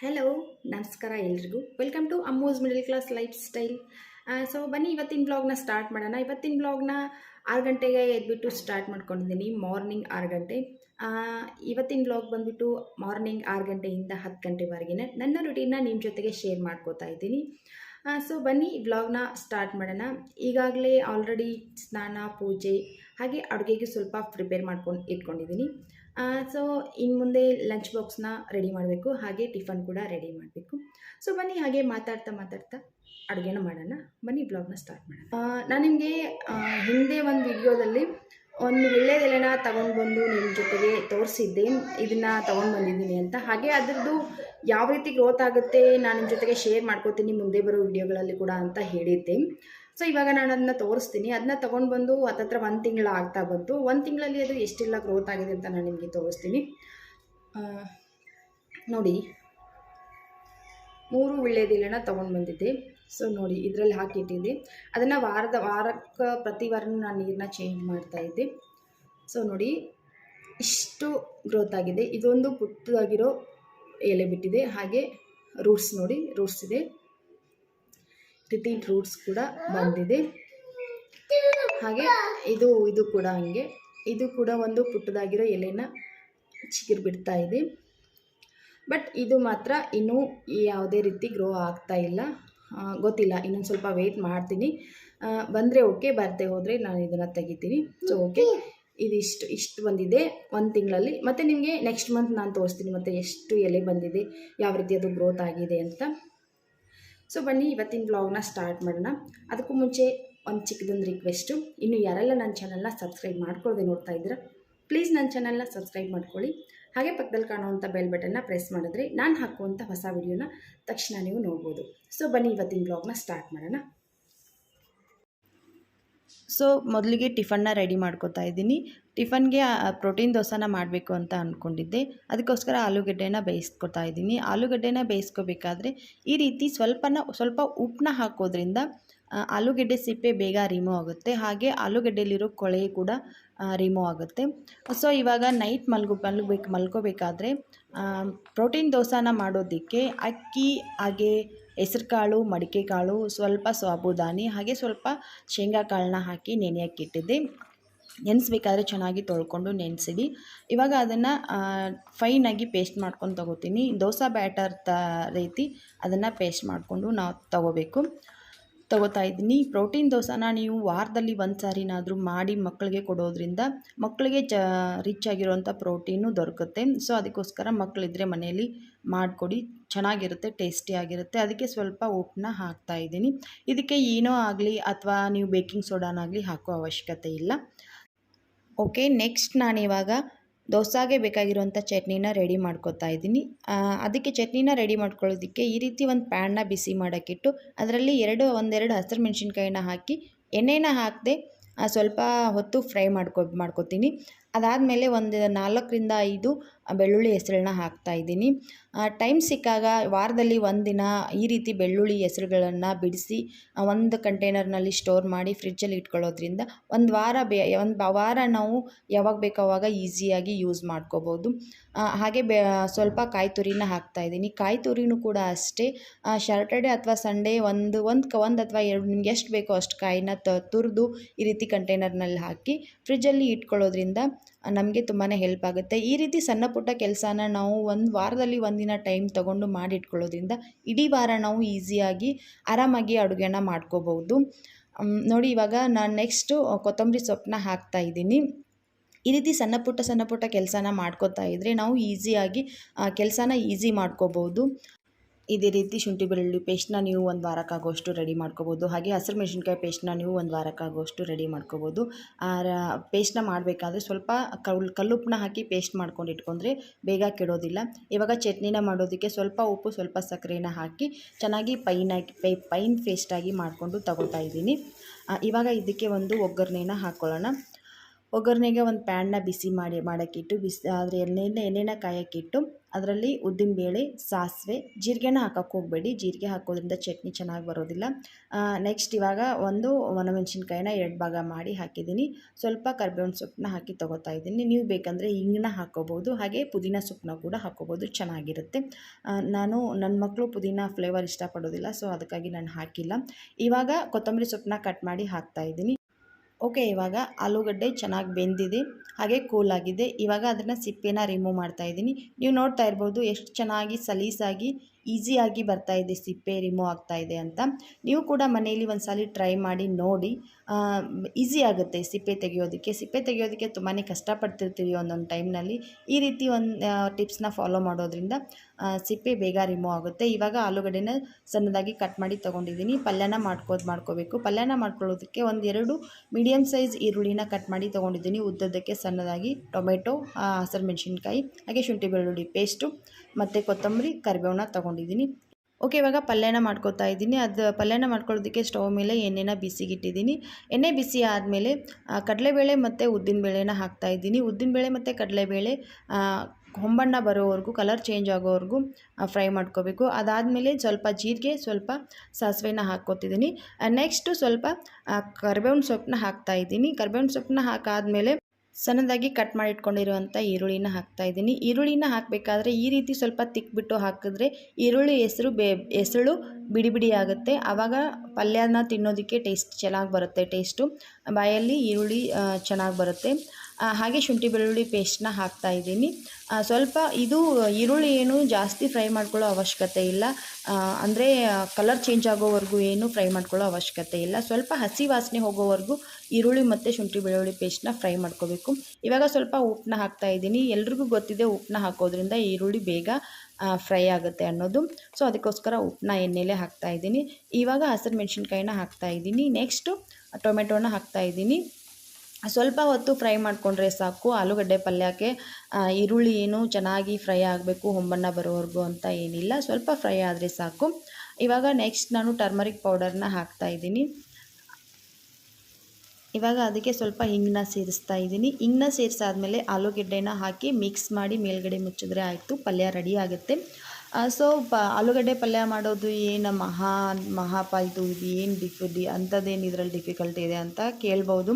Hello ನಮಸ್ಕಾರ ಎಲ್ರಿಗೂ. Welcome to ಅಮ್ಮೋಸ್ middle class lifestyle so ಬನ್ನಿ, ಇವತ್ತಿನ ಬ್ಲಾಗ್ನ ಸ್ಟಾರ್ಟ್ ಮಾಡೋಣ. ಇವತ್ತಿನ ಬ್ಲಾಗ್ನ ಆರು ಗಂಟೆಗೆ ಎದ್ಬಿಟ್ಟು ಸ್ಟಾರ್ಟ್ ಮಾಡ್ಕೊಂಡಿದ್ದೀನಿ ಮಾರ್ನಿಂಗ್ ಆರು ಗಂಟೆ. ಇವತ್ತಿನ ಬ್ಲಾಗ್ ಬಂದುಬಿಟ್ಟು ಮಾರ್ನಿಂಗ್ ಆರು ಗಂಟೆಯಿಂದ ಹತ್ತು ಗಂಟೆವರೆಗಿನ ನನ್ನ ರುಟೀನ್ನ ನಿಮ್ಮ ಜೊತೆಗೆ ಶೇರ್ ಮಾಡ್ಕೋತಾ ಇದ್ದೀನಿ. ಸೊ ಬನ್ನಿ ಬ್ಲಾಗ್ನ ಸ್ಟಾರ್ಟ್ ಮಾಡೋಣ. ಈಗಾಗಲೇ ಆಲ್ರೆಡಿ ಸ್ನಾನ, ಪೂಜೆ, ಹಾಗೆ ಅಡುಗೆಗೆ ಸ್ವಲ್ಪ ಪ್ರಿಪೇರ್ ಮಾಡ್ಕೊಂಡು ಇಟ್ಕೊಂಡಿದ್ದೀನಿ. ಸೊ ಇನ್ನು ಮುಂದೆ ಲಂಚ್ ಬಾಕ್ಸ್ನ ರೆಡಿ ಮಾಡಬೇಕು, ಹಾಗೆ ಟಿಫನ್ ಕೂಡ ರೆಡಿ ಮಾಡಬೇಕು. ಸೊ ಬನ್ನಿ, ಹಾಗೆ ಮಾತಾಡ್ತಾ ಮಾತಾಡ್ತಾ ಅಡುಗೆನ ಮಾಡೋಣ. ಬನ್ನಿ ಬ್ಲಾಗ್ನ ಸ್ಟಾರ್ಟ್ ಮಾಡೋಣ. ನಾನು ನಿಮಗೆ ಹಿಂದೆ ಒಂದು ವಿಡಿಯೋದಲ್ಲಿ ಒಂದು ವಿಳ್ಳೆದೆಲೆನ ತಗೊಂಡು ಬಂದು ನಿಮ್ಮ ಜೊತೆಗೆ ತೋರಿಸಿದ್ದೆ ಇದನ್ನು ತೊಗೊಂಡು ಬಂದಿದ್ದೀನಿ ಅಂತ. ಹಾಗೆ ಅದರದ್ದು ಯಾವ ರೀತಿ ಗ್ರೋತ್ ಆಗುತ್ತೆ ನಾನು ನಿಮ್ಮ ಜೊತೆಗೆ ಶೇರ್ ಮಾಡ್ಕೋತೀನಿ ಮುಂದೆ ಬರೋ ವಿಡಿಯೋಗಳಲ್ಲಿ ಕೂಡ ಅಂತ ಹೇಳಿದ್ದೆ. ಸೊ ಇವಾಗ ನಾನು ಅದನ್ನ ತೋರಿಸ್ತೀನಿ. ಅದನ್ನ ತೊಗೊಂಡು ಬಂದು ಹತ್ತತ್ರ ಒಂದು ತಿಂಗಳು ಆಗ್ತಾ ಬಂತು. ಒಂದು ತಿಂಗಳಲ್ಲಿ ಅದು ಎಷ್ಟೆಲ್ಲ ಗ್ರೋತ್ ಆಗಿದೆ ಅಂತ ನಾನು ನಿಮಗೆ ತೋರಿಸ್ತೀನಿ. ನೋಡಿ. ಮೂರು ವಿಳ್ಳೆದೆಲೆನ ತೊಗೊಂಡು ಬಂದಿದ್ದೆ. ಸೊ ನೋಡಿ, ಇದರಲ್ಲಿ ಹಾಕಿಟ್ಟಿದ್ದೆ. ಅದನ್ನು ವಾರದ, ವಾರಕ್ಕೆ ಪ್ರತಿ ವಾರ ನಾನು ನೀರನ್ನ ಚೇಂಜ್ ಮಾಡ್ತಾ ಇದ್ದೆ. ಸೊ ನೋಡಿ, ಇಷ್ಟು ಗ್ರೋತ್ ಆಗಿದೆ. ಇದೊಂದು ಪುಟ್ಟದಾಗಿರೋ ಎಲೆ ಬಿಟ್ಟಿದೆ. ಹಾಗೆ ರೂಟ್ಸ್ ನೋಡಿ ರೂಟ್ಸ್ ಇದೆ. ರೀತಿ ರೂಟ್ಸ್ ಕೂಡ ಬಂದಿದೆ ಹಾಗೆ ಇದು ಇದು ಕೂಡ ಹಂಗೆ ಇದು ಕೂಡ ಒಂದು ಪುಟ್ಟದಾಗಿರೋ ಎಲೆನ ಚಿಗುರು ಬಿಡ್ತಾ ಇದೆ ಬಟ್ ಇದು ಮಾತ್ರ ಇನ್ನೂ ಯಾವುದೇ ರೀತಿ ಗ್ರೋ ಆಗ್ತಾ ಇಲ್ಲ ಗೊತ್ತಿಲ್ಲ ಇನ್ನೊಂದು ಸ್ವಲ್ಪ ವೆಯ್ಟ್ ಮಾಡ್ತೀನಿ ಬಂದರೆ ಓಕೆ ಬರದೆ ಹೋದರೆ ನಾನು ಇದನ್ನು ತೆಗಿತೀನಿ ಸೊ ಓಕೆ ಇದಿಷ್ಟು ಇಷ್ಟು ಬಂದಿದೆ ಒಂದು ತಿಂಗಳಲ್ಲಿ ಮತ್ತು ನಿಮಗೆ ನೆಕ್ಸ್ಟ್ ಮಂತ್ ನಾನು ತೋರಿಸ್ತೀನಿ ಮತ್ತು ಎಷ್ಟು ಎಲೆ ಬಂದಿದೆ ಯಾವ ರೀತಿ ಅದು ಗ್ರೋತ್ ಆಗಿದೆ ಅಂತ ಸೊ ಬನ್ನಿ, ಇವತ್ತಿನ ಬ್ಲಾಗ್ನ ಸ್ಟಾರ್ಟ್ ಮಾಡೋಣ. ಅದಕ್ಕೂ ಮುಂಚೆ ಒಂದು ಚಿಕ್ಕದೊಂದು ರಿಕ್ವೆಸ್ಟು ಇನ್ನು ಯಾರೆಲ್ಲ ನನ್ನ ಚಾನಲ್ನ ಸಬ್ಸ್ಕ್ರೈಬ್ ಮಾಡ್ಕೊಳ್ಳದೆ ನೋಡ್ತಾ ಇದ್ದೀರಾ ಪ್ಲೀಸ್ ನನ್ನ ಚಾನಲ್ನ ಸಬ್ಸ್ಕ್ರೈಬ್ ಮಾಡ್ಕೊಳ್ಳಿ. ಹಾಗೆ ಪಕ್ಕದಲ್ಲಿ ಕಾಣುವಂಥ ಬೆಲ್ ಬಟನ್ನ ಪ್ರೆಸ್ ಮಾಡಿದ್ರೆ ನಾನು ಹಾಕುವಂಥ ಹೊಸ ವಿಡಿಯೋನ ತಕ್ಷಣ ನೀವು ನೋಡ್ಬೋದು. ಸೊ ಬನ್ನಿ, ಇವತ್ತಿನ ಬ್ಲಾಗ್ನ ಸ್ಟಾರ್ಟ್ ಮಾಡೋಣ. ಸೊ ಮೊದಲಿಗೆ ಟಿಫನ್ನ ರೆಡಿ ಮಾಡ್ಕೋತಾ ಇದ್ದೀನಿ. ಟಿಫನ್ಗೆ ಪ್ರೋಟೀನ್ ದೋಸೆನ ಮಾಡಬೇಕು ಅಂತ ಅಂದ್ಕೊಂಡಿದ್ದೆ ಅದಕ್ಕೋಸ್ಕರ ಆಲೂಗಡ್ಡೆನ ಬೇಯಿಸ್ಕೊತಾ ಇದ್ದೀನಿ. ಆಲೂಗಡ್ಡೆನ ಬೇಯಿಸ್ಕೋಬೇಕಾದ್ರೆ ಈ ರೀತಿ ಸ್ವಲ್ಪನ, ಸ್ವಲ್ಪ ಉಪ್ಪನ್ನ ಹಾಕೋದ್ರಿಂದ ಆಲೂಗಡ್ಡೆ ಸಿಪ್ಪೆ ಬೇಗ ರಿಮೂವ್ ಆಗುತ್ತೆ. ಹಾಗೆ ಆಲೂಗಡ್ಡೆಯಲ್ಲಿರೋ ಕೊಳೆ ಕೂಡ ರಿಮೂವ್ ಆಗುತ್ತೆ. ಸೊ ಇವಾಗ ನೈಟ್ ಮಲ್ಗೋ, ಮಲ್ಗಬೇಕು, ಮಲ್ಕೋಬೇಕಾದ್ರೆ ಪ್ರೋಟೀನ್ ದೋಸೆನ ಮಾಡೋದಕ್ಕೆ ಅಕ್ಕಿ, ಹಾಗೆ ಹೆಸರುಕಾಳು ಮಡಿಕೆ ಕಾಳು ಸ್ವಲ್ಪ ಸಾಬುದಾನಿ ಹಾಗೆ ಸ್ವಲ್ಪ ಶೇಂಗಾ ಕಾಳನ್ನ ಹಾಕಿ ನೆನೆಯಕ್ಕಿಟ್ಟಿದ್ದೆ. ನೆನೆಸ್ಬೇಕಾದ್ರೆ ಚೆನ್ನಾಗಿ ತೊಳ್ಕೊಂಡು ನೆನೆಸಿಡಿ. ಇವಾಗ ಅದನ್ನು ಫೈನಾಗಿ ಪೇಸ್ಟ್ ಮಾಡ್ಕೊಂಡು ತಗೋತೀನಿ. ದೋಸೆ ಬ್ಯಾಟರ್ ತ ರೀತಿ ಅದನ್ನು ಪೇಸ್ಟ್ ಮಾಡಿಕೊಂಡು ನಾವು ತಗೋಬೇಕು. ತಗೋತಾ ಇದ್ದೀನಿ. ಪ್ರೋಟೀನ್ ದೋಸೆನ ನೀವು ವಾರದಲ್ಲಿ ಒಂದು ಸಾರಿನಾದರೂ ಮಾಡಿ ಮಕ್ಕಳಿಗೆ ಕೊಡೋದ್ರಿಂದ ಮಕ್ಕಳಿಗೆ ಚ ರಿಚ್ ಆಗಿರುವಂಥ ಪ್ರೋಟೀನು ದೊರಕುತ್ತೆ. ಸೊ ಅದಕ್ಕೋಸ್ಕರ ಮಕ್ಕಳಿದ್ರೆ ಮನೆಯಲ್ಲಿ ಮಾಡಿಕೊಡಿ. ಚೆನ್ನಾಗಿರುತ್ತೆ ಟೇಸ್ಟಿಯಾಗಿರುತ್ತೆ ಅದಕ್ಕೆ ಸ್ವಲ್ಪ ಉಪ್ಪನ್ನ ಹಾಕ್ತಾ ಇದ್ದೀನಿ. ಇದಕ್ಕೆ ಏನೋ ಆಗಲಿ ಅಥವಾ ನೀವು ಬೇಕಿಂಗ್ ಸೋಡಾನಾಗಲಿ ಹಾಕೋ ಅವಶ್ಯಕತೆ ಇಲ್ಲ. ಓಕೆ ನೆಕ್ಸ್ಟ್ ನಾನಿವಾಗ ದೋಸಾಗೆ ಬೇಕಾಗಿರುವಂಥ ಚಟ್ನಿನ ರೆಡಿ ಮಾಡ್ಕೊತಾ ಇದ್ದೀನಿ. ಅದಕ್ಕೆ ಚಟ್ನಿನ ರೆಡಿ ಮಾಡ್ಕೊಳ್ಳೋದಕ್ಕೆ ಈ ರೀತಿ ಒಂದು ಪ್ಯಾನ್ನ ಬಿಸಿ ಮಾಡೋಕ್ಕಿಟ್ಟು ಅದರಲ್ಲಿ ಎರಡು, ಒಂದೆರಡು ಹಸಿರು ಮೆಣಸಿನ್ಕಾಯಿನ ಹಾಕಿ ಎಣ್ಣೆನ ಹಾಕದೆ ಸ್ವಲ್ಪ ಹೊತ್ತು ಫ್ರೈ ಮಾಡ್ಕೊ, ಮಾಡ್ಕೊತೀನಿ. ಅದಾದಮೇಲೆ ಒಂದು ನಾಲ್ಕರಿಂದ ಐದು ಬೆಳ್ಳುಳ್ಳಿ ಹೆಸರನ್ನ ಹಾಕ್ತಾ ಇದ್ದೀನಿ. ಟೈಮ್ ಸಿಕ್ಕಾಗ ವಾರದಲ್ಲಿ ಒಂದಿನ ಈ ರೀತಿ ಬೆಳ್ಳುಳ್ಳಿ ಹೆಸರುಗಳನ್ನು ಬಿಡಿಸಿ ಒಂದು ಕಂಟೈನರ್ನಲ್ಲಿ ಸ್ಟೋರ್ ಮಾಡಿ ಫ್ರಿಜ್ಜಲ್ಲಿ ಇಟ್ಕೊಳ್ಳೋದ್ರಿಂದ ಒಂದು ವಾರ ಬೇ, ಒಂದು ವಾರ ನಾವು ಯಾವಾಗ ಬೇಕೋ ಅವಾಗ ಈಸಿಯಾಗಿ ಯೂಸ್ ಮಾಡ್ಕೋಬೋದು. ಹಾಗೆ ಬೆ, ಸ್ವಲ್ಪ ಕಾಯಿ ತುರಿನ ಹಾಕ್ತಾ ಇದ್ದೀನಿ. ಕಾಯಿ ತುರಿನೂ ಕೂಡ ಅಷ್ಟೇ. ಶರ್ಟರ್ಡೇ ಅಥವಾ ಸಂಡೇ ಒಂದು ಒಂದು ಕ, ಒಂದು ಅಥವಾ ಎರಡು ನಿಮ್ಗೆ ಎಷ್ಟು ಬೇಕೋ ಅಷ್ಟು ಕಾಯಿನ ತುರಿದು ಈ ರೀತಿ ಕಂಟೈನರ್ನಲ್ಲಿ ಹಾಕಿ ಫ್ರಿಜ್ಜಲ್ಲಿ ಇಟ್ಕೊಳ್ಳೋದ್ರಿಂದ ನಮಗೆ ತುಂಬಾ ಹೆಲ್ಪ್ ಆಗುತ್ತೆ. ಈ ರೀತಿ ಸಣ್ಣ ಪುಟ್ಟ ಕೆಲಸನ ನಾವು ಒಂದು ವಾರದಲ್ಲಿ ಒಂದಿನ ಟೈಮ್ ತಗೊಂಡು ಮಾಡಿಟ್ಕೊಳ್ಳೋದ್ರಿಂದ ಇಡೀ ವಾರ ನಾವು ಈಸಿಯಾಗಿ ಆರಾಮಾಗಿ ಅಡುಗೆನ ಮಾಡ್ಕೋಬಹುದು ನೋಡಿ ಇವಾಗ ನಾನು ನೆಕ್ಸ್ಟು ಕೊತ್ತಂಬರಿ ಸೊಪ್ಪನ್ನ ಹಾಕ್ತಾ ಇದ್ದೀನಿ. ಈ ರೀತಿ ಸಣ್ಣ ಪುಟ್ಟ ಸಣ್ಣ ಪುಟ್ಟ ಕೆಲಸನ ಮಾಡ್ಕೋತಾ ಇದ್ದರೆ ನಾವು ಈಸಿಯಾಗಿ ಕೆಲಸನ ಈಸಿ ಮಾಡ್ಕೋಬೋದು. ಇದೇ ರೀತಿ ಶುಂಠಿ ಬೆಳ್ಳುಳ್ಳಿ ಪೇಸ್ಟ್ನ ನೀವು ಒಂದು ವಾರಕ್ಕಾಗೋಷ್ಟು ರೆಡಿ ಮಾಡ್ಕೋಬೋದು. ಹಾಗೆ ಹಸಿರು ಮೆಣಸಿನ್ಕಾಯಿ ಪೇಸ್ಟ್ನ ನೀವು ಒಂದು ವಾರಕ್ಕಾಗೋಷ್ಟು ರೆಡಿ ಮಾಡ್ಕೋಬೋದು. ಪೇಸ್ಟ್ನ ಮಾಡಬೇಕಾದ್ರೆ ಸ್ವಲ್ಪ ಕಲ್ ಕಲ್ಲುಪ್ಪನ್ನ ಹಾಕಿ ಪೇಸ್ಟ್ ಮಾಡ್ಕೊಂಡು ಇಟ್ಕೊಂಡ್ರೆ ಬೇಗ ಕೆಡೋದಿಲ್ಲ. ಇವಾಗ ಚಟ್ನಿನ ಮಾಡೋದಕ್ಕೆ ಸ್ವಲ್ಪ ಉಪ್ಪು, ಸ್ವಲ್ಪ ಸಕ್ಕರೆನ ಹಾಕಿ ಚೆನ್ನಾಗಿ ಪೈನಾಗಿ ಪೈ, ಪೈನ್ ಪೇಸ್ಟಾಗಿ ಮಾಡಿಕೊಂಡು ತಗೋತಾ ಇದ್ದೀನಿ. ಇವಾಗ ಇದಕ್ಕೆ ಒಂದು ಒಗ್ಗರಣೆನ ಹಾಕ್ಕೊಳ್ಳೋಣ. ಒಗ್ಗರಣೆಗೆ ಒಂದು ಪ್ಯಾನ್ನ ಬಿಸಿ ಮಾಡಿ, ಮಾಡೋಕ್ಕಿಟ್ಟು, ಬಿಸಿ, ಆದರೆ ಎಣ್ಣೆಯಿಂದ ಎಣ್ಣೆನ ಕಾಯೋಕ್ಕಿಟ್ಟು ಅದರಲ್ಲಿ ಉದ್ದಿನಬೇಳೆ ಸಾಸಿವೆ, ಜೀರಿಗೆನ ಹಾಕೋಕ್ಕೆ ಹೋಗಬೇಡಿ. ಜೀರಿಗೆ ಹಾಕೋದ್ರಿಂದ ಚಟ್ನಿ ಚೆನ್ನಾಗಿ ಬರೋದಿಲ್ಲ. ನೆಕ್ಸ್ಟ್ ಇವಾಗ ಒಂದು ಒಣಮೆಣ್ಸಿನ್ಕಾಯಿನ ಎರಡು ಭಾಗ ಮಾಡಿ ಹಾಕಿದ್ದೀನಿ. ಸ್ವಲ್ಪ ಕರ್ಬೇವಿನ ಸೊಪ್ಪನ್ನ ಹಾಕಿ ತೊಗೋತಾ ಇದ್ದೀನಿ. ನೀವು ಬೇಕಂದರೆ ಹಿಂಗನ್ನ ಹಾಕೋಬೋದು ಹಾಗೆ ಪುದೀನ ಸೊಪ್ಪನ್ನ ಕೂಡ ಹಾಕೋಬೋದು ಚೆನ್ನಾಗಿರುತ್ತೆ. ನಾನು ನನ್ನ ಮಕ್ಕಳು ಪುದೀನ ಫ್ಲೇವರ್ ಇಷ್ಟಪಡೋದಿಲ್ಲ ಸೊ ಅದಕ್ಕಾಗಿ ನಾನು ಹಾಕಿಲ್ಲ. ಇವಾಗ ಕೊತ್ತಂಬರಿ ಸೊಪ್ಪನ್ನ ಕಟ್ ಮಾಡಿ ಹಾಕ್ತಾ ಇದ್ದೀನಿ. ಓಕೆ, ಇವಾಗ ಆಲೂಗಡ್ಡೆ ಚೆನ್ನಾಗಿ ಬೆಂದಿದೆ, ಹಾಗೆ ಕೂಲ್ ಆಗಿದೆ ಇವಾಗ ಅದನ್ನು ಸಿಪ್ಪೆನ ರಿಮೂವ್ ಮಾಡ್ತಾಯಿದ್ದೀನಿ ನೀವು ನೋಡ್ತಾ ಇರ್ಬೋದು, ಎಷ್ಟು ಚೆನ್ನಾಗಿ ಸಲೀಸಾಗಿ ಈಸಿಯಾಗಿ ಇದೆ, ಸಿಪ್ಪೆ ರಿಮೂವ್ ಆಗ್ತಾ ಇದೆ ಅಂತ. ನೀವು ಕೂಡ ಮನೆಯಲ್ಲಿ ಒಂದು ಸಲ ಟ್ರೈ ಮಾಡಿ, ನೋಡಿ. ಈಸಿ ಆಗುತ್ತೆ ಸಿಪ್ಪೆ ತೆಗೆಯೋದಕ್ಕೆ. ಸಿಪ್ಪೆ ತೆಗೆಯೋದಕ್ಕೆ ತುಂಬಾ ಕಷ್ಟಪಡ್ತಿರ್ತೀವಿ ಒಂದೊಂದು ಟೈಮ್ನಲ್ಲಿ. ಈ ರೀತಿ ಒಂದು ಟಿಪ್ಸ್ನ ಫಾಲೋ ಮಾಡೋದ್ರಿಂದ ಸಿಪ್ಪೆ ಬೇಗ ರಿಮೂವ್ ಆಗುತ್ತೆ. ಇವಾಗ ಆಲೂಗಡ್ಡೆನ ಸಣ್ಣದಾಗಿ ಕಟ್ ಮಾಡಿ ತೊಗೊಂಡಿದ್ದೀನಿ. ಪಲ್ಯನ ಮಾಡ್ಕೋದು ಮಾಡ್ಕೋಬೇಕು. ಪಲ್ಯನ ಮಾಡ್ಕೊಳ್ಳೋದಕ್ಕೆ ಒಂದೆರಡು ಮೀಡಿಯಮ್ ಸೈಜ್ ಈರುಳ್ಳಿನ ಕಟ್ ಮಾಡಿ ತೊಗೊಂಡಿದ್ದೀನಿ. ಉದ್ದದಕ್ಕೆ ಸಣ್ಣದಾಗಿ ಟೊಮೆಟೊ ಹಸಿರು ಮೆಣಸಿನ್ಕಾಯಿ, ಹಾಗೆ ಶುಂಠಿ ಬೆಳ್ಳುಳ್ಳಿ ಪೇಸ್ಟು. ಮತ್ತು ಕೊತ್ತಂಬರಿ ಕರಿಬೇವನ್ನ ತೊಗೊಂಡಿದ್ದೀನಿ. ಓಕೆ ಇವಾಗ ಪಲ್ಯನ ಮಾಡ್ಕೊತಾ ಇದ್ದೀನಿ. ಅದು ಪಲ್ಯನ ಮಾಡ್ಕೊಳ್ಳೋದಕ್ಕೆ ಸ್ಟವ್ ಮೇಲೆ ಎಣ್ಣೆನ ಬಿಸಿಗಿಟ್ಟಿದ್ದೀನಿ. ಎಣ್ಣೆ ಬಿಸಿ ಆದಮೇಲೆ ಕಡಲೆಬೇಳೆ ಮತ್ತು ಉದ್ದಿನಬೇಳೆನ ಹಾಕ್ತಾ ಇದ್ದೀನಿ. ಉದ್ದಿನಬೇಳೆ ಮತ್ತು ಕಡಲೆಬೇಳೆ ಹೊಂಬಣ್ಣ ಬರೋವರೆಗೂ ಕಲರ್ ಚೇಂಜ್ ಆಗೋವರೆಗೂ ಫ್ರೈ ಮಾಡ್ಕೋಬೇಕು. ಅದಾದಮೇಲೆ ಸ್ವಲ್ಪ ಜೀರಿಗೆ, ಸ್ವಲ್ಪ ಸಾಸಿವೆನ ಹಾಕ್ಕೊತಿದ್ದೀನಿ. ನೆಕ್ಸ್ಟು ಸ್ವಲ್ಪ ಕರ್ಬೇವಿನ ಸೊಪ್ಪನ್ನ ಹಾಕ್ತಾ ಇದ್ದೀನಿ. ಕರಿಬೇವಿನ ಸೊಪ್ಪನ್ನ ಹಾಕಾದ್ಮೇಲೆ ಸಣ್ಣದಾಗಿ ಕಟ್ ಮಾಡಿ ಇಟ್ಕೊಂಡಿರುವಂಥ ಈರುಳ್ಳಿನ ಹಾಕ್ತಾ ಇದ್ದೀನಿ. ಈರುಳ್ಳಿನ ಹಾಕಬೇಕಾದ್ರೆ ಈ ರೀತಿ ಸ್ವಲ್ಪ ತಿಕ್ಬಿಟ್ಟು ಹಾಕಿದ್ರೆ ಈರುಳ್ಳಿ ಹೆಸರು ಬೇ, ಹೆಸಳು ಬಿಡಿ ಬಿಡಿ ಆಗುತ್ತೆ. ಆವಾಗ ಪಲ್ಯನ ತಿನ್ನೋದಕ್ಕೆ ಟೇಸ್ಟ್ ಚೆನ್ನಾಗಿ ಬರುತ್ತೆ, ಟೇಸ್ಟು. ಬಾಯಲ್ಲಿ ಈರುಳ್ಳಿ ಚೆನ್ನಾಗಿ ಬರುತ್ತೆ. ಹಾಗೆ ಶುಂಠಿ ಬೆಳ್ಳುಳ್ಳಿ ಪೇಸ್ಟ್ನ ಹಾಕ್ತಾ ಇದ್ದೀನಿ. ಸ್ವಲ್ಪ ಇದು ಈರುಳ್ಳಿ ಏನು ಜಾಸ್ತಿ ಫ್ರೈ ಮಾಡ್ಕೊಳ್ಳೋ ಅವಶ್ಯಕತೆ ಇಲ್ಲ. ಅಂದರೆ ಕಲರ್ ಚೇಂಜ್ ಆಗೋವರೆಗೂ ಏನು ಫ್ರೈ ಮಾಡ್ಕೊಳ್ಳೋ ಅವಶ್ಯಕತೆ ಇಲ್ಲ. ಸ್ವಲ್ಪ ಹಸಿ ವಾಸನೆ ಹೋಗೋವರೆಗೂ ಈರುಳ್ಳಿ ಮತ್ತು ಶುಂಠಿ ಬೆಳ್ಳುಳ್ಳಿ ಪೇಸ್ಟ್ನ ಫ್ರೈ ಮಾಡ್ಕೋಬೇಕು. ಇವಾಗ ಸ್ವಲ್ಪ ಉಪ್ಪನ್ನ ಹಾಕ್ತಾ ಇದ್ದೀನಿ. ಎಲ್ರಿಗೂ ಗೊತ್ತಿದೆ ಉಪ್ಪನ್ನ ಹಾಕೋದ್ರಿಂದ ಈರುಳ್ಳಿ ಬೇಗ ಫ್ರೈ ಆಗುತ್ತೆ ಅನ್ನೋದು. ಸೊ ಅದಕ್ಕೋಸ್ಕರ ಉಪ್ಪನ್ನ ಎಣ್ಣೆಲೆ ಹಾಕ್ತಾ ಇದ್ದೀನಿ. ಇವಾಗ ಹಸಿರು ಮೆಣಸಿನ್ಕಾಯಿನ ಹಾಕ್ತಾ ಇದ್ದೀನಿ. ನೆಕ್ಸ್ಟು ಟೊಮೆಟೊನ ಹಾಕ್ತಾ ಇದ್ದೀನಿ. ಸ್ವಲ್ಪ ಹೊತ್ತು ಫ್ರೈ ಮಾಡಿಕೊಂಡ್ರೆ ಸಾಕು. ಆಲೂಗಡ್ಡೆ ಪಲ್ಯಕ್ಕೆ ಈರುಳ್ಳಿ ಏನು ಚೆನ್ನಾಗಿ ಫ್ರೈ ಆಗಬೇಕು, ಹೊಂಬಣ್ಣ ಬರೋವರೆಗೂ ಅಂತ ಏನಿಲ್ಲ. ಸ್ವಲ್ಪ ಫ್ರೈ ಆದರೆ ಸಾಕು. ಇವಾಗ ನೆಕ್ಸ್ಟ್ ನಾನು ಟರ್ಮರಿಕ್ ಪೌಡರ್ನ ಹಾಕ್ತಾ ಇದ್ದೀನಿ. ಇವಾಗ ಅದಕ್ಕೆ ಸ್ವಲ್ಪ ಹಿಂಗನ್ನ ಸೇರಿಸ್ತಾ ಇದ್ದೀನಿ. ಹಿಂಗನ್ನ ಸೇರಿಸಾದ್ಮೇಲೆ ಆಲೂಗಡ್ಡೆನ ಹಾಕಿ ಮಿಕ್ಸ್ ಮಾಡಿ ಮೇಲ್ಗಡೆ ಮುಚ್ಚಿದ್ರೆ ಆಯಿತು. ಪಲ್ಯ ರೆಡಿ ಆಗುತ್ತೆ. ಸೊ, ಪ, ಆಲೂಗಡ್ಡೆ ಪಲ್ಯ ಮಾಡೋದು ಏನು ಮಹಾ ಮಹಾಪಾಯ್ತು ಇದು ಏನು ಡಿಫಿ ಡಿ ಅಂಥದ್ದೇನು ಇದರಲ್ಲಿ ಡಿಫಿಕಲ್ಟಿ ಇದೆ ಅಂತ ಕೇಳ್ಬೋದು.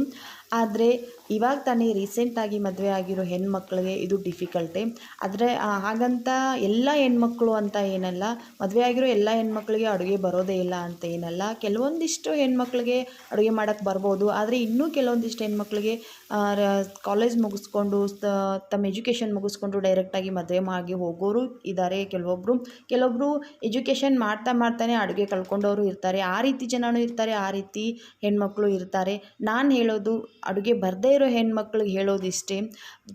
ಆದರೆ ಇವಾಗ ತಾನೇ ರೀಸೆಂಟಾಗಿ ಮದುವೆ ಆಗಿರೋ ಹೆಣ್ಮಕ್ಳಿಗೆ ಇದು ಡಿಫಿಕಲ್ಟೇ ಆದರೆ ಹಾಗಂತ ಎಲ್ಲ ಹೆಣ್ಮಕ್ಳು ಅಂತ ಏನಲ್ಲ, ಮದುವೆ ಆಗಿರೋ ಎಲ್ಲ ಹೆಣ್ಮಕ್ಳಿಗೆ ಅಡುಗೆ ಬರೋದೇ ಇಲ್ಲ ಅಂತ ಏನಲ್ಲ. ಕೆಲವೊಂದಿಷ್ಟು ಹೆಣ್ಮಕ್ಳಿಗೆ ಅಡುಗೆ ಮಾಡೋಕ್ಕೆ ಬರ್ಬೋದು, ಆದರೆ ಇನ್ನೂ ಕೆಲವೊಂದಿಷ್ಟು ಹೆಣ್ಮಕ್ಳಿಗೆ ಕಾಲೇಜ್ ಮುಗಿಸ್ಕೊಂಡು ತಮ್ಮ ಎಜುಕೇಷನ್ ಮುಗಿಸ್ಕೊಂಡು ಡೈರೆಕ್ಟಾಗಿ ಮದುವೆ ಆಗಿ ಹೋಗೋರು ಇದ್ದಾರೆ ಕೆಲವೊಬ್ಬರು ಕೆಲವೊಬ್ಬರು ಎಜುಕೇಷನ್ ಮಾಡ್ತಾ ಮಾಡ್ತಾನೆ ಅಡುಗೆ ಕಳ್ಕೊಂಡವರು ಇರ್ತಾರೆ. ಆ ರೀತಿ ಜನನೂ ಇರ್ತಾರೆ, ಆ ರೀತಿ ಹೆಣ್ಮಕ್ಳು ಇರ್ತಾರೆ. ನಾನು ಹೇಳೋದು ಅಡುಗೆ ಬರದೇ ಇರೋ ಹೆಣ್ಮಕ್ಳಿಗೆ ಹೇಳೋದಿಷ್ಟೇ,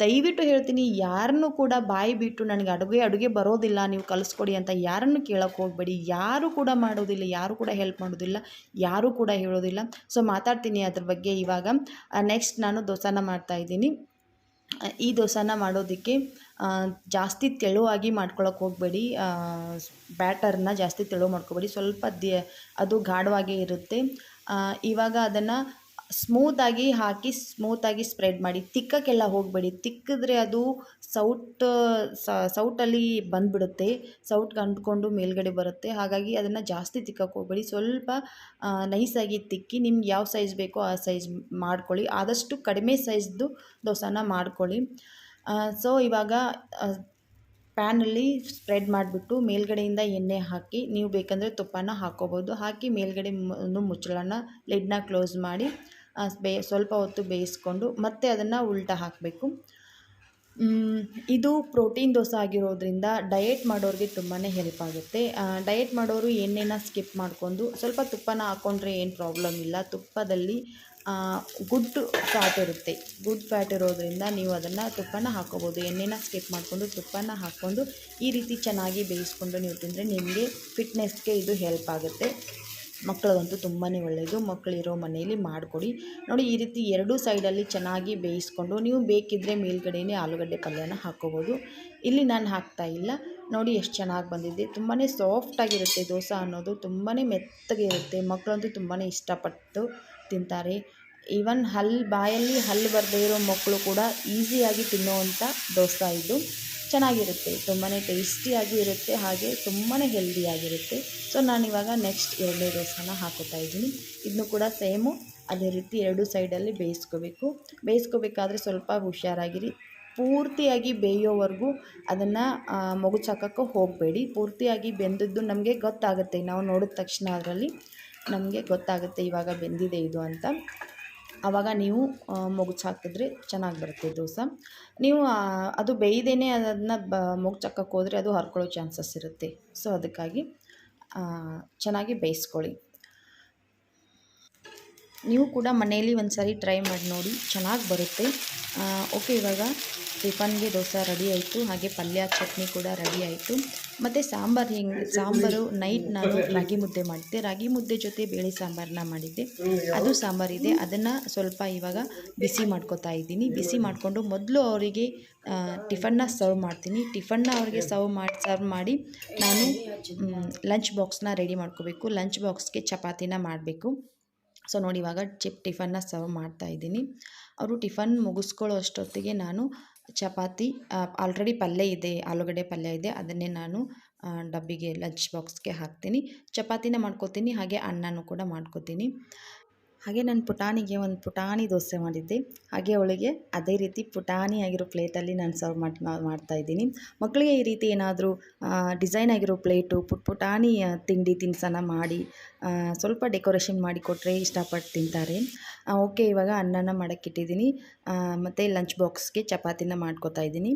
ದಯವಿಟ್ಟು ಹೇಳ್ತೀನಿ ಯಾರನ್ನೂ ಕೂಡ ಬಾಯಿ ಬಿಟ್ಟು ನನಗೆ ಅಡುಗೆ ಅಡುಗೆ ಬರೋದಿಲ್ಲ, ನೀವು ಕಲಿಸ್ಕೊಡಿ ಅಂತ ಯಾರನ್ನು ಕೇಳೋಕ್ಕೆ ಹೋಗಬೇಡಿ. ಯಾರು ಕೂಡ ಮಾಡೋದಿಲ್ಲ, ಯಾರು ಕೂಡ ಹೆಲ್ಪ್ ಮಾಡೋದಿಲ್ಲ, ಯಾರೂ ಕೂಡ ಹೇಳೋದಿಲ್ಲ. ಸೊ, ಮಾತಾಡ್ತೀನಿ ಅದ್ರ ಬಗ್ಗೆ ಇವಾಗ. ನೆಕ್ಸ್ಟ್ ನಾನು ದೋಸಾನ ಮಾಡ್ತಾ ಇದ್ದೀನಿ. ಈ ದೋಸಾನ ಮಾಡೋದಕ್ಕೆ ಜಾಸ್ತಿ ತೆಳುವಾಗಿ ಮಾಡ್ಕೊಳಕ್ಕೆ ಹೋಗಬೇಡಿ. ಬ್ಯಾಟರ್ನ ಜಾಸ್ತಿ ತೆಳು ಮಾಡ್ಕೋಬೇಡಿ. ಸ್ವಲ್ಪ ದಿ, ಅದು ಗಾಢವಾಗೇ ಇರುತ್ತೆ. ಇವಾಗ ಅದನ್ನು ಸ್ಮೂತಾಗಿ ಹಾಕಿ ಸ್ಮೂತಾಗಿ ಸ್ಪ್ರೆಡ್ ಮಾಡಿ. ತಿಕ್ಕಕ್ಕೆಲ್ಲ ಹೋಗಬೇಡಿ. ತಿಕ್ಕಿದ್ರೆ ಅದು ಸೌಟ್ ಸೌಟಲ್ಲಿ ಬಂದುಬಿಡುತ್ತೆ. ಸೌಟ್ಗೆ ಅಂಟ್ಕೊಂಡು ಮೇಲ್ಗಡೆ ಬರುತ್ತೆ. ಹಾಗಾಗಿ ಅದನ್ನು ಜಾಸ್ತಿ ತಿಕ್ಕಕ್ಕೆ ಹೋಗಬೇಡಿ. ಸ್ವಲ್ಪ ನೈಸಾಗಿ ತಿಕ್ಕಿ, ನಿಮ್ಗೆ ಯಾವ ಸೈಜ್ ಬೇಕೋ ಆ ಸೈಜ್ ಮಾಡ್ಕೊಳ್ಳಿ. ಆದಷ್ಟು ಕಡಿಮೆ ಸೈಜ್ದು ದೋಸೆನ ಮಾಡ್ಕೊಳ್ಳಿ. ಸೊ ಇವಾಗ ಪ್ಯಾನಲ್ಲಿ ಸ್ಪ್ರೆಡ್ ಮಾಡಿಬಿಟ್ಟು ಮೇಲ್ಗಡೆಯಿಂದ ಎಣ್ಣೆ ಹಾಕಿ, ನೀವು ಬೇಕಂದರೆ ತುಪ್ಪನ ಹಾಕ್ಕೋಬೋದು ಹಾಕಿ ಮೇಲ್ಗಡೆ ಮುಚ್ಚಳನ ಲಿಡ್ನ ಕ್ಲೋಸ್ ಮಾಡಿ. ಬೇ ಸ್ವಲ್ಪ ಹೊತ್ತು ಬೇಯಿಸ್ಕೊಂಡು ಮತ್ತೆ ಅದನ್ನು ಉಲ್ಟಾ ಹಾಕಬೇಕು. ಇದು ಪ್ರೋಟೀನ್ ದೋಸೆ ಆಗಿರೋದ್ರಿಂದ ಡಯೆಟ್ ಮಾಡೋರಿಗೆ ತುಂಬಾ ಹೆಲ್ಪ್ ಆಗುತ್ತೆ. ಡಯೆಟ್ ಮಾಡೋರು ಎಣ್ಣೆನ ಸ್ಕಿಪ್ ಮಾಡ್ಕೊಂಡು ಸ್ವಲ್ಪ ತುಪ್ಪನ ಹಾಕ್ಕೊಂಡ್ರೆ ಏನು ಪ್ರಾಬ್ಲಮ್ ಇಲ್ಲ. ತುಪ್ಪದಲ್ಲಿ ಗುಡ್ ಫ್ಯಾಟ್ ಇರುತ್ತೆ. ಗುಡ್ ಫ್ಯಾಟ್ ಇರೋದ್ರಿಂದ ನೀವು ಅದನ್ನು ತುಪ್ಪನ ಹಾಕೋಬೋದು. ಎಣ್ಣೆನ ಸ್ಕಿಪ್ ಮಾಡಿಕೊಂಡು ತುಪ್ಪನ ಹಾಕ್ಕೊಂಡು ಈ ರೀತಿ ಚೆನ್ನಾಗಿ ಬೇಯಿಸ್ಕೊಂಡು ನೀವು ತಿಂದರೆ ನಿಮಗೆ ಫಿಟ್ನೆಸ್ಗೆ ಇದು ಹೆಲ್ಪ್ ಆಗುತ್ತೆ. ಮಕ್ಕಳಿಗಂತೂ ತುಂಬಾ ಒಳ್ಳೆಯದು ಮಕ್ಕಳಿರೋ ಮನೆಯಲ್ಲಿ ಮಾಡಿಕೊಡಿ. ನೋಡಿ, ಈ ರೀತಿ ಎರಡೂ ಸೈಡಲ್ಲಿ ಚೆನ್ನಾಗಿ ಬೇಯಿಸ್ಕೊಂಡು, ನೀವು ಬೇಕಿದ್ದರೆ ಮೇಲ್ಗಡೆಯೇ ಆಲೂಗಡ್ಡೆ ಪಲ್ಯನ ಹಾಕ್ಕೋಬೋದು ಇಲ್ಲಿ ನಾನು ಹಾಕ್ತಾ ಇಲ್ಲ. ನೋಡಿ, ಎಷ್ಟು ಚೆನ್ನಾಗಿ ಬಂದಿದೆ. ತುಂಬಾ ಸಾಫ್ಟಾಗಿರುತ್ತೆ ದೋಸೆ ಅನ್ನೋದು. ತುಂಬಾ ಮೆತ್ತಗೆ ಇರುತ್ತೆ ಮಕ್ಕಳಂತೂ ತುಂಬಾ ಇಷ್ಟಪಟ್ಟು ತಿಂತಾರೆ. ಈವನ್ ಹಲ್ಲು ಬಾಯಲ್ಲಿ ಹಲ್ಲು ಬರದೇ ಇರೋ ಮಕ್ಕಳು ಕೂಡ ಈಸಿಯಾಗಿ ತಿನ್ನುವಂಥ ದೋಸೆ ಇದು. ಚೆನ್ನಾಗಿರುತ್ತೆ ತುಂಬಾ ಟೇಸ್ಟಿಯಾಗಿ ಇರುತ್ತೆ ಹಾಗೆ ತುಂಬಾ ಹೆಲ್ದಿಯಾಗಿರುತ್ತೆ. ಸೊ ನಾನಿವಾಗ ನೆಕ್ಸ್ಟ್ ಎರಡನೇ ದೋಸೆನ ಹಾಕೋತಾ ಇದ್ದೀನಿ. ಇದನ್ನು ಕೂಡ ಸೇಮು, ಅದೇ ರೀತಿ ಎರಡು ಸೈಡಲ್ಲಿ ಬೇಯಿಸ್ಕೋಬೇಕು. ಬೇಯಿಸ್ಕೋಬೇಕಾದ್ರೆ ಸ್ವಲ್ಪ ಹುಷಾರಾಗಿರಿ. ಪೂರ್ತಿಯಾಗಿ ಬೇಯೋವರೆಗೂ ಅದನ್ನು ಮಗುಚಾಕಕ್ಕೆ ಹೋಗಬೇಡಿ. ಪೂರ್ತಿಯಾಗಿ ಬೆಂದದ್ದು ನಮಗೆ ಗೊತ್ತಾಗುತ್ತೆ. ನಾವು ನೋಡಿದ ತಕ್ಷಣ ಅದರಲ್ಲಿ ನಮಗೆ ಗೊತ್ತಾಗುತ್ತೆ ಇವಾಗ ಬೆಂದಿದೆ ಇದು ಅಂತ. ಆವಾಗ ನೀವು ಮೊಗ್ಚು ಹಾಕಿದ್ರೆ ಚೆನ್ನಾಗಿ ಬರುತ್ತೆ ದೋಸೆ. ನೀವು ಅದು ಬೇಯ್ದೇ ಅದನ್ನು ಬ ಹೋದರೆ ಅದು ಹರ್ಕೊಳ್ಳೋ ಚಾನ್ಸಸ್ ಇರುತ್ತೆ. ಸೊ, ಅದಕ್ಕಾಗಿ ಚೆನ್ನಾಗಿ ಬೇಯಿಸ್ಕೊಳ್ಳಿ. ನೀವು ಕೂಡ ಮನೆಯಲ್ಲಿ ಒಂದು ಸಾರಿ ಟ್ರೈ ಮಾಡಿ ನೋಡಿ, ಚೆನ್ನಾಗಿ ಬರುತ್ತೆ. ಓಕೆ ಇವಾಗ ಟಿಫನ್ಗೆ ದೋಸೆ ರೆಡಿ ಆಯಿತು, ಹಾಗೆ ಪಲ್ಯ, ಚಟ್ನಿ ಕೂಡ ರೆಡಿ ಆಯಿತು. ಮತ್ತು ಸಾಂಬಾರು ಹೆಂಗೆ, ಸಾಂಬಾರು ನೈಟ್ ನಾನು ರಾಗಿ ಮುದ್ದೆ ಮಾಡಿದ್ದೆ. ರಾಗಿ ಮುದ್ದೆ ಜೊತೆ ಬೇಳೆ ಸಾಂಬಾರನ್ನ ಮಾಡಿದ್ದೆ. ಅದು ಸಾಂಬಾರಿದೆ ಅದನ್ನು ಸ್ವಲ್ಪ ಇವಾಗ ಬಿಸಿ ಮಾಡ್ಕೊತಾ ಇದ್ದೀನಿ. ಬಿಸಿ ಮಾಡಿಕೊಂಡು ಮೊದಲು ಅವರಿಗೆ ಟಿಫನ್ನ ಸರ್ವ್ ಮಾಡ್ತೀನಿ. ಟಿಫನ್ನ ಅವರಿಗೆ ಸರ್ವ್ ಮಾಡಿ ಸರ್ವ್ ಮಾಡಿ ನಾನು ಲಂಚ್ ಬಾಕ್ಸ್ನ ರೆಡಿ ಮಾಡ್ಕೋಬೇಕು. ಲಂಚ್ ಬಾಕ್ಸ್ಗೆ ಚಪಾತಿನ ಮಾಡಬೇಕು. ಸೊ ನೋಡಿ ಇವಾಗ ಚಿಪ್, ಟಿಫನ್ನ ಸರ್ವ್ ಮಾಡ್ತಾ ಇದ್ದೀನಿ. ಅವರು ಟಿಫನ್ ಮುಗಿಸ್ಕೊಳ್ಳೋ ಅಷ್ಟೊತ್ತಿಗೆ ನಾನು ಚಪಾತಿ ಆಲ್ರೆಡಿ ಪಲ್ಯ ಇದೆ, ಆಲೂಗಡ್ಡೆ ಪಲ್ಯ ಇದೆ, ಅದನ್ನೇ ನಾನು ಡಬ್ಬಿಗೆ ಲಂಚ್ ಬಾಕ್ಸ್ಗೆ ಹಾಕ್ತೀನಿ. ಚಪಾತಿನ ಮಾಡ್ಕೋತೀನಿ, ಹಾಗೆ ಅನ್ನನೂ ಕೂಡ ಮಾಡ್ಕೋತೀನಿ. ಹಾಗೆ ನಾನು ಪುಟಾಣಿಗೆ ಒಂದು ಪುಟಾಣಿ ದೋಸೆ ಮಾಡಿದ್ದೆ. ಹಾಗೆ ಅವಳಿಗೆ ಅದೇ ರೀತಿ ಪುಟಾಣಿ ಆಗಿರೋ ಪ್ಲೇಟಲ್ಲಿ ನಾನು ಸರ್ವ್ ಮಾಡಿ ಮಾಡ್ತಾಯಿದ್ದೀನಿ ಮಕ್ಕಳಿಗೆ ಈ ರೀತಿ ಏನಾದರೂ ಡಿಸೈನ್ ಆಗಿರೋ ಪ್ಲೇಟು, ಪುಟ್, ಪುಟಾಣಿ ತಿಂಡಿ ತಿನಿಸನ್ನು ಮಾಡಿ ಸ್ವಲ್ಪ ಡೆಕೋರೇಷನ್ ಮಾಡಿ ಕೊಟ್ಟರೆ ಇಷ್ಟಪಟ್ಟು ತಿಂತಾರೆ. ಓಕೆ, ಇವಾಗ ಅನ್ನನ ಮಾಡೋಕ್ಕಿಟ್ಟಿದ್ದೀನಿ. ಮತ್ತು ಲಂಚ್ ಬಾಕ್ಸ್ಗೆ ಚಪಾತಿನ ಮಾಡ್ಕೊತಾ ಇದ್ದೀನಿ.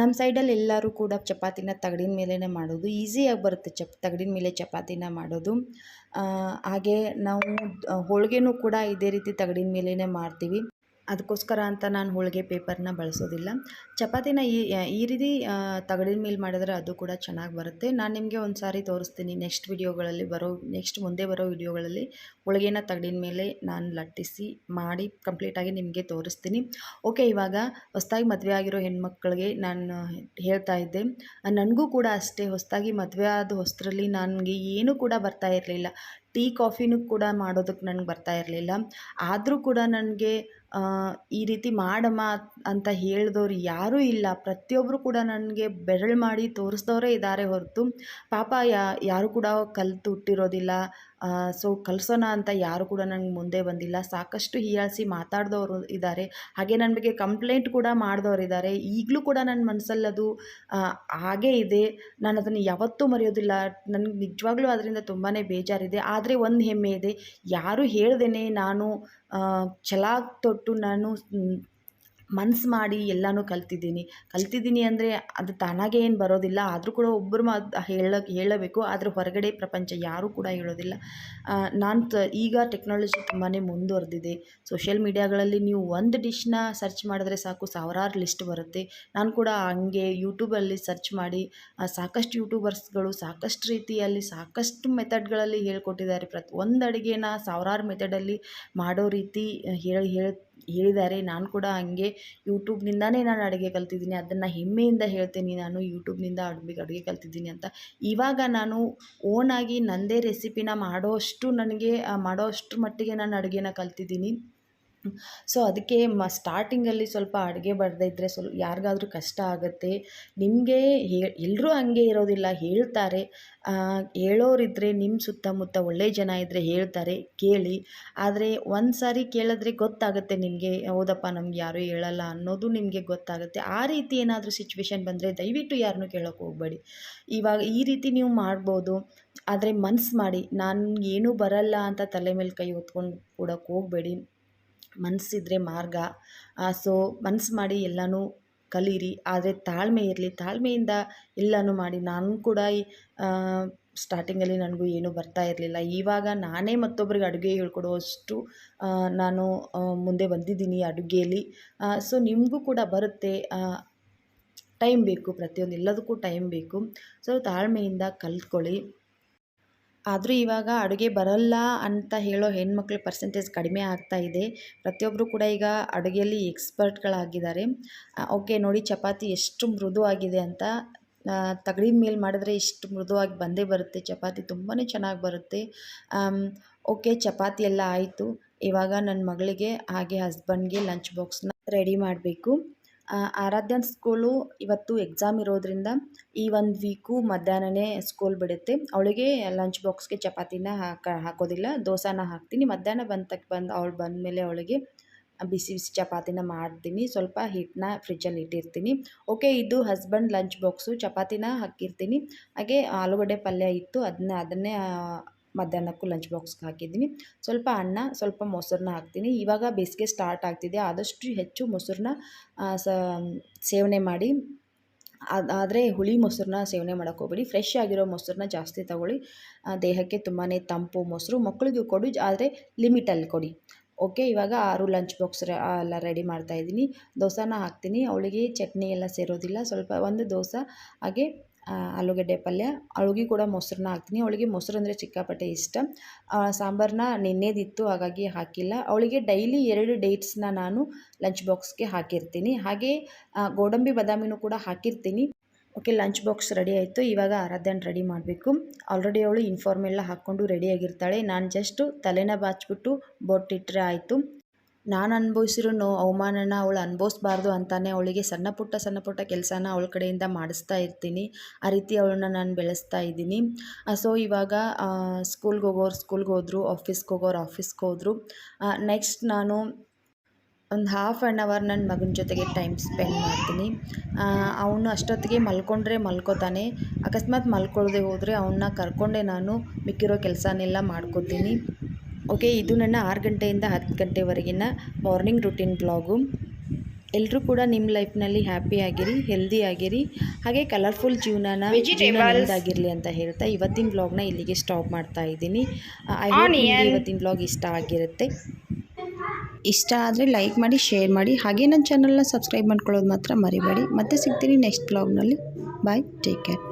ನಮ್ಮ ಸೈಡಲ್ಲಿ ಎಲ್ಲರೂ ಕೂಡ ಚಪಾತಿನ ತಗಡಿನ ಮೇಲೇ ಮಾಡೋದು ಈಸಿಯಾಗಿ ಬರುತ್ತೆ. ಚಪ್, ತಗಡಿನ ಮೇಲೆ ಚಪಾತಿನ ಮಾಡೋದು. ಹಾಗೆ ನಾವು ಹೋಳಿಗೆನೂ ಕೂಡ ಇದೇ ರೀತಿ ತಗಡಿನ ಮೇಲೇ ಮಾಡ್ತೀವಿ. ಅದಕ್ಕೋಸ್ಕರ ಅಂತ ನಾನು ಹೋಳಿಗೆ ಪೇಪರ್ನ ಬಳಸೋದಿಲ್ಲ. ಚಪಾತಿನ ಈ ರೀತಿ ತಗಡಿನ ಮೇಲೆ ಮಾಡಿದ್ರೆ ಅದು ಕೂಡ ಚೆನ್ನಾಗಿ ಬರುತ್ತೆ. ನಾನು ನಿಮಗೆ ಒಂದು ಸಾರಿ ತೋರಿಸ್ತೀನಿ ನೆಕ್ಸ್ಟ್ ವಿಡಿಯೋಗಳಲ್ಲಿ ಬರೋ, ನೆಕ್ಸ್ಟ್ ಮುಂದೆ ಬರೋ ವಿಡಿಯೋಗಳಲ್ಲಿ ಹೋಳಿಗೆನ ತಗಡಿನ ಮೇಲೆ ನಾನು ಲಟ್ಟಿಸಿ ಮಾಡಿ ಕಂಪ್ಲೀಟಾಗಿ ನಿಮಗೆ ತೋರಿಸ್ತೀನಿ. ಓಕೆ, ಇವಾಗ ಹೊಸ್ದಾಗಿ ಮದುವೆ ಆಗಿರೋ ಹೆಣ್ಮಕ್ಳಿಗೆ ನಾನು ಹೇಳ್ತಾ ಇದ್ದೆ. ನನಗೂ ಕೂಡ ಅಷ್ಟೇ, ಹೊಸದಾಗಿ ಮದುವೆ ಆದ ಹೊಸರಲ್ಲಿ ನನಗೆ ಏನೂ ಕೂಡ ಬರ್ತಾ ಇರಲಿಲ್ಲ. ಟೀ ಕಾಫಿನೂ ಕೂಡ ಮಾಡೋದಕ್ಕೆ ನನಗೆ ಬರ್ತಾ ಇರಲಿಲ್ಲ. ಆದರೂ ಕೂಡ ನನಗೆ ಈ ರೀತಿ ಮಾಡಮ್ಮ ಅಂತ ಹೇಳಿದವ್ರು ಯಾರೂ ಇಲ್ಲ. ಪ್ರತಿಯೊಬ್ಬರು ಕೂಡ ನನಗೆ ಬೆರಳು ಮಾಡಿ ತೋರಿಸ್ದವರೇ ಇದ್ದಾರೆ ಹೊರತು. ಪಾಪ ಯಾರು ಕೂಡ ಕಲಿತು ಹುಟ್ಟಿರೋದಿಲ್ಲ. ಸೊ ಕಲಿಸೋಣ ಅಂತ ಯಾರು ಕೂಡ ನನಗೆ ಮುಂದೆ ಬಂದಿಲ್ಲ. ಸಾಕಷ್ಟು ಹೀಯಾಳಿಸಿ ಮಾತಾಡಿದವರು ಇದ್ದಾರೆ ಹಾಗೆ ನನ್ನ ಬಗ್ಗೆ ಕಂಪ್ಲೇಂಟ್ ಕೂಡ ಮಾಡಿದವರು ಇದ್ದಾರೆ ಈಗಲೂ ಕೂಡ ನನ್ನ ಮನಸ್ಸಲ್ಲಿ ಅದು ಹಾಗೇ ಇದೆ. ನಾನು ಅದನ್ನು ಯಾವತ್ತೂ ಮರೆಯೋದಿಲ್ಲ. ನನಗೆ ನಿಜವಾಗ್ಲೂ ಅದರಿಂದ ತುಂಬಾ ಬೇಜಾರಿದೆ. ಆದರೆ ಒಂದು ಹೆಮ್ಮೆ ಇದೆ. ಯಾರು ಹೇಳ್ದೇನೆ ನಾನು ಛಲ ತೊಟ್ಟು ನಾನು ಮನ್ಸು ಮಾಡಿ ಎಲ್ಲನೂ ಕಲ್ತಿದ್ದೀನಿ. ಕಲ್ತಿದ್ದೀನಿ ಅಂದರೆ ಅದು ತಾನಾಗೆ ಏನು ಬರೋದಿಲ್ಲ. ಆದರೂ ಕೂಡ ಒಬ್ಬರು ಮಾತು ಹೇಳಬೇಕು. ಆದರೆ ಹೊರಗಡೆ ಪ್ರಪಂಚ ಯಾರೂ ಕೂಡ ಹೇಳೋದಿಲ್ಲ. ನಾನು ತ, ಈಗ ಟೆಕ್ನಾಲಜಿ ತುಂಬಾ ಮುಂದುವರೆದಿದೆ. ಸೋಷಿಯಲ್ ಮೀಡ್ಯಾಗಳಲ್ಲಿ ನೀವು ಒಂದು ಡಿಶ್ನ ಸರ್ಚ್ ಮಾಡಿದ್ರೆ ಸಾಕು, ಸಾವಿರಾರು ಲಿಸ್ಟ್ ಬರುತ್ತೆ. ನಾನು ಕೂಡ ಹಂಗೆ ಯೂಟ್ಯೂಬಲ್ಲಿ ಸರ್ಚ್ ಮಾಡಿ ಸಾಕಷ್ಟು ಯೂಟ್ಯೂಬರ್ಸ್ಗಳು ಸಾಕಷ್ಟು ರೀತಿಯಲ್ಲಿ, ಸಾಕಷ್ಟು ಮೆಥಡ್ಗಳಲ್ಲಿ ಹೇಳ್ಕೊಟ್ಟಿದ್ದಾರೆ. ಪ್ರತಿ, ಒಂದು ಅಡುಗೆನ ಸಾವಿರಾರು ಮೆಥಡಲ್ಲಿ ಮಾಡೋ ರೀತಿ ಹೇಳಿ ಹೇಳಿ ಹೇಳಿದ್ದಾರೆ ನಾನು ಕೂಡ ಹಂಗೆ ಯೂಟ್ಯೂಬ್ನಿಂದನೇ ನಾನು ಅಡುಗೆ ಕಲ್ತಿದ್ದೀನಿ. ಅದನ್ನು ಹೆಮ್ಮೆಯಿಂದ ಹೇಳ್ತೀನಿ ನಾನು. ಯೂಟ್ಯೂಬ್ನಿಂದ ಅಡುಗೆ ಅಡುಗೆ ಕಲ್ತಿದ್ದೀನಿ ಅಂತ. ಇವಾಗ ನಾನು ಓನಾಗಿ ನನ್ನದೇ ರೆಸಿಪಿನ ಮಾಡೋಷ್ಟು ನನಗೆ ಮಾಡೋ ಅಷ್ಟ್ರ ಮಟ್ಟಿಗೆ ನಾನು ಅಡುಗೆನ ಕಲ್ತಿದ್ದೀನಿ. ಸೊ ಅದಕ್ಕೆ ಮ ಸ್ಟಾರ್ಟಿಂಗಲ್ಲಿ ಸ್ವಲ್ಪ ಅಡುಗೆ ಬರದೇ ಇದ್ದರೆ ಸ್ವಲ್ಪ ಯಾರಿಗಾದ್ರೂ ಕಷ್ಟ ಆಗುತ್ತೆ, ನಿಮಗೆ ಹೇ ಎಲ್ಲರೂ ಹಂಗೆ ಇರೋದಿಲ್ಲ, ಹೇಳ್ತಾರೆ. ಹೇಳೋರಿದ್ದರೆ ನಿಮ್ಮ ಸುತ್ತಮುತ್ತ ಒಳ್ಳೆಯ ಜನ ಇದ್ದರೆ ಹೇಳ್ತಾರೆ, ಕೇಳಿ. ಆದರೆ ಒಂದು ಸಾರಿ ಕೇಳಿದ್ರೆ ಗೊತ್ತಾಗುತ್ತೆ ನಿಮಗೆ, ಹೌದಪ್ಪ ನಮ್ಗೆ ಯಾರೂ ಹೇಳಲ್ಲ ಅನ್ನೋದು ನಿಮಗೆ ಗೊತ್ತಾಗುತ್ತೆ. ಆ ರೀತಿ ಏನಾದರೂ ಸಿಚುವೇಶನ್ ಬಂದರೆ ದಯವಿಟ್ಟು ಯಾರನ್ನೂ ಕೇಳೋಕ್ಕೆ ಹೋಗಬೇಡಿ. ಇವಾಗ ಈ ರೀತಿ ನೀವು ಮಾಡ್ಬೋದು, ಆದರೆ ಮನ್ಸು ಮಾಡಿ ನಾನು ಏನೂ ಬರಲ್ಲ ಅಂತ ತಲೆ ಮೇಲೆ ಕೈ ಹೊತ್ಕೊಂಡು ಕೊಡೋಕೆ ಹೋಗಬೇಡಿ. ಮನಸ್ಸಿದ್ರೆ ಮಾರ್ಗ. ಸೊ, ಮನ್ಸು ಮಾಡಿ ಎಲ್ಲನೂ ಕಲೀರಿ. ಆದರೆ ತಾಳ್ಮೆ ಇರಲಿ. ತಾಳ್ಮೆಯಿಂದ ಎಲ್ಲನೂ ಮಾಡಿ. ನಾನು ಕೂಡ ಸ್ಟಾರ್ಟಿಂಗಲ್ಲಿ ನನಗೂ ಏನೂ ಬರ್ತಾ ಇರಲಿಲ್ಲ. ಇವಾಗ ನಾನೇ ಮತ್ತೊಬ್ರಿಗೆ ಅಡುಗೆ ಹೇಳ್ಕೊಡುವಷ್ಟು ನಾನು ಮುಂದೆ ಬಂದಿದ್ದೀನಿ ಅಡುಗೆಯಲ್ಲಿ ಸೊ, ನಿಮಗೂ ಕೂಡ ಬರುತ್ತೆ. ಟೈಮ್ ಬೇಕು. ಪ್ರತಿಯೊಂದು ಎಲ್ಲದಕ್ಕೂ ಟೈಮ್ ಬೇಕು. ಸೊ, ತಾಳ್ಮೆಯಿಂದ ಕಲ್ತ್ಕೊಳ್ಳಿ. ಆದರೂ ಇವಾಗ ಅಡುಗೆ ಬರಲ್ಲ ಅಂತ ಹೇಳೋ ಹೆಣ್ಮಕ್ಳ ಪರ್ಸೆಂಟೇಜ್ ಕಡಿಮೆ ಆಗ್ತಾ ಇದೆ. ಪ್ರತಿಯೊಬ್ಬರು ಕೂಡ ಈಗ ಅಡುಗೆಯಲ್ಲಿ ಎಕ್ಸ್ಪರ್ಟ್ಗಳಾಗಿದ್ದಾರೆ ಓಕೆ ನೋಡಿ ಚಪಾತಿ ಎಷ್ಟು ಮೃದುವಾಗಿದೆ ಅಂತ. ತಗಡಿನ ಮೇಲೆ ಮಾಡಿದ್ರೆ ಇಷ್ಟು ಮೃದುವಾಗಿ ಬಂದೇ ಬರುತ್ತೆ. ಚಪಾತಿ ತುಂಬಾ ಚೆನ್ನಾಗಿ ಬರುತ್ತೆ. ಓಕೆ ಚಪಾತಿ ಎಲ್ಲ ಆಯಿತು. ಇವಾಗ ನನ್ನ ಮಗಳಿಗೆ ಹಾಗೆ ಹಸ್ಬೆಂಡ್ಗೆ ಲಂಚ್ ಬಾಕ್ಸ್ನ ರೆಡಿ ಮಾಡಬೇಕು. ಆರಾಧ್ಯನ ಸ್ಕೂಲು ಇವತ್ತು ಎಕ್ಸಾಮ್ ಇರೋದ್ರಿಂದ ಈ ಒಂದು ವೀಕು ಮಧ್ಯಾಹ್ನನೇ ಸ್ಕೂಲ್ ಬಿಡುತ್ತೆ. ಅವಳಿಗೆ ಲಂಚ್ ಬಾಕ್ಸ್ಗೆ ಚಪಾತಿನ ಹಾಕ, ಹಾಕೋದಿಲ್ಲ. ದೋಸಾನ ಹಾಕ್ತೀನಿ. ಮಧ್ಯಾಹ್ನ ಬಂದ ತಕ್ಕ ಬಂದು, ಅವಳು ಬಂದಮೇಲೆ ಅವಳಿಗೆ ಬಿಸಿ ಬಿಸಿ ಚಪಾತಿನ ಮಾಡ್ತೀನಿ. ಸ್ವಲ್ಪ ಹಿಟ್ಟನ್ನ ಫ್ರಿಜ್ಜಲ್ಲಿ ಇಟ್ಟಿರ್ತೀನಿ. ಓಕೆ ಇದು ಹಸ್ಬೆಂಡ್ ಲಂಚ್ ಬಾಕ್ಸು ಚಪಾತಿನ ಹಾಕಿರ್ತೀನಿ. ಹಾಗೆ ಆಲೂಗಡ್ಡೆ ಪಲ್ಯ ಇತ್ತು. ಅದನ್ನ ಅದನ್ನೇ ಮಧ್ಯಾಹ್ನಕ್ಕೂ ಲಂಚ್ ಬಾಕ್ಸ್ಗೆ ಹಾಕಿದ್ದೀನಿ. ಸ್ವಲ್ಪ ಅನ್ನ, ಸ್ವಲ್ಪ ಮೊಸರನ್ನ ಹಾಕ್ತೀನಿ. ಇವಾಗ ಬೇಸಿಗೆ ಸ್ಟಾರ್ಟ್ ಆಗ್ತಿದೆ. ಆದಷ್ಟು ಹೆಚ್ಚು ಮೊಸರನ್ನ ಸೇವನೆ ಮಾಡಿ. ಆದರೆ ಹುಳಿ ಮೊಸರನ್ನ ಸೇವನೆ ಮಾಡೋಕ್ಕೆ ಹೋಗ್ಬೇಡಿ. ಫ್ರೆಶ್ ಆಗಿರೋ ಮೊಸರನ್ನ ಜಾಸ್ತಿ ತಗೊಳ್ಳಿ. ದೇಹಕ್ಕೆ ತುಂಬಾ ತಂಪು ಮೊಸರು. ಮಕ್ಕಳಿಗೂ ಕೊಡಿ, ಆದರೆ ಲಿಮಿಟಲ್ಲಿ ಕೊಡಿ. ಓಕೆ ಇವಾಗ ಆರು ಲಂಚ್ ಬಾಕ್ಸ್ ಎಲ್ಲ ರೆಡಿ ಮಾಡ್ತಾಯಿದ್ದೀನಿ ದೋಸೆನ ಹಾಕ್ತೀನಿ. ಅವಳಿಗೆ ಚಟ್ನಿ ಎಲ್ಲ ಸೇರೋದಿಲ್ಲ. ಸ್ವಲ್ಪ ಒಂದು ದೋಸೆ ಹಾಗೆ ಆಲೂಗಡ್ಡೆ ಪಲ್ಯ ಅವಳಿಗೆ ಕೂಡ ಮೊಸರನ್ನ ಹಾಕ್ತೀನಿ. ಅವಳಿಗೆ ಮೊಸರು ಅಂದರೆ ಚಿಕ್ಕಾಪಟ್ಟೆ ಇಷ್ಟ. ಸಾಂಬಾರನ್ನ ನೆನ್ನೆದಿತ್ತು, ಹಾಗಾಗಿ ಹಾಕಿಲ್ಲ. ಅವಳಿಗೆ ಡೈಲಿ ಎರಡು ಡೇಟ್ಸ್ನ ನಾನು ಲಂಚ್ ಬಾಕ್ಸ್ಗೆ ಹಾಕಿರ್ತೀನಿ. ಹಾಗೆ ಗೋಡಂಬಿ ಬದಾಮಿನೂ ಕೂಡ ಹಾಕಿರ್ತೀನಿ. ಓಕೆ, ಲಂಚ್ ಬಾಕ್ಸ್ ರೆಡಿ ಆಯಿತು. ಇವಾಗ ಆರಾಧ್ಯನ ರೆಡಿ ಮಾಡಬೇಕು. ಆಲ್ರೆಡಿ ಅವಳು ಯೂನಿಫಾರ್ಮ್ ಎಲ್ಲ ಹಾಕ್ಕೊಂಡು ರೆಡಿಯಾಗಿರ್ತಾಳೆ. ನಾನು ಜಸ್ಟು ತಲೆನ ಬಾಚ್ಬಿಟ್ಟು ಬೊಟ್ಟಿಟ್ಟರೆ ಆಯಿತು. ನಾನು ಅನುಭವಿಸಿರೋ ಅವಮಾನನ ಅವಳು ಅನುಭವಿಸ್ಬಾರ್ದು ಅಂತಲೇ ಅವಳಿಗೆ ಸಣ್ಣ ಪುಟ್ಟ ಸಣ್ಣ ಪುಟ್ಟ ಕೆಲಸನ ಅವಳ ಕಡೆಯಿಂದ ಮಾಡಿಸ್ತಾ ಇರ್ತೀನಿ. ಆ ರೀತಿ ಅವಳನ್ನ ನಾನು ಬೆಳೆಸ್ತಾ ಇದ್ದೀನಿ. ಸೊ ಇವಾಗ ಸ್ಕೂಲ್ಗೆ ಹೋಗೋರು ಸ್ಕೂಲ್ಗೆ ಹೋದರು ಆಫೀಸ್ಗೆ ಹೋಗೋರು ಆಫೀಸ್ಗೆ ಹೋದರು. ನೆಕ್ಸ್ಟ್ ನಾನು ಒಂದು ಹಾಫ್ ಆ್ಯನ್ ಅವರ್ ನನ್ನ ಮಗನ ಜೊತೆಗೆ ಟೈಮ್ ಸ್ಪೆಂಡ್ ಮಾಡ್ತೀನಿ. ಅವನು ಅಷ್ಟೊತ್ತಿಗೆ ಮಲ್ಕೊಂಡ್ರೆ ಮಲ್ಕೋತಾನೆ. ಅಕಸ್ಮಾತ್ ಮಲ್ಕೊಳ್ಳದೆ ಹೋದರೆ ಅವನ್ನ ಕರ್ಕೊಂಡೆ ನಾನು ಮಿಕ್ಕಿರೋ ಕೆಲಸನೆಲ್ಲ ಮಾಡ್ಕೋತೀನಿ. ಓಕೆ ಇದು ನನ್ನ ಆರು ಗಂಟೆಯಿಂದ ಹತ್ತು ಗಂಟೆವರೆಗಿನ ಮಾರ್ನಿಂಗ್ ರುಟೀನ್ ಬ್ಲಾಗು ಎಲ್ಲರೂ ಕೂಡ ನಿಮ್ಮ ಲೈಫ್ನಲ್ಲಿ ಹ್ಯಾಪಿ ಆಗಿರಿ ಹೆಲ್ದಿ ಆಗಿರಿ ಹಾಗೆ ಕಲರ್ಫುಲ್ ಜೀವನನ ಆಗಿರಲಿ ಅಂತ ಹೇಳ್ತಾ ಇವತ್ತಿನ ಬ್ಲಾಗ್ನ ಇಲ್ಲಿಗೆ ಸ್ಟಾಪ್ ಮಾಡ್ತಾ ಇದ್ದೀನಿ. ಐ ಇವತ್ತಿನ ಬ್ಲಾಗ್ ಇಷ್ಟ ಆಗಿರುತ್ತೆ. ಇಷ್ಟ ಆದರೆ ಲೈಕ್ ಮಾಡಿ ಶೇರ್ ಮಾಡಿ ಹಾಗೆ ನನ್ನ ಚಾನಲ್ನ ಸಬ್ಸ್ಕ್ರೈಬ್ ಮಾಡ್ಕೊಳ್ಳೋದು ಮಾತ್ರ ಮರಿಬೇಡಿ. ಮತ್ತೆ ಸಿಗ್ತೀನಿ ನೆಕ್ಸ್ಟ್ ಬ್ಲಾಗ್ನಲ್ಲಿ ಬಾಯ್ ಟೇಕ್ ಕೇರ್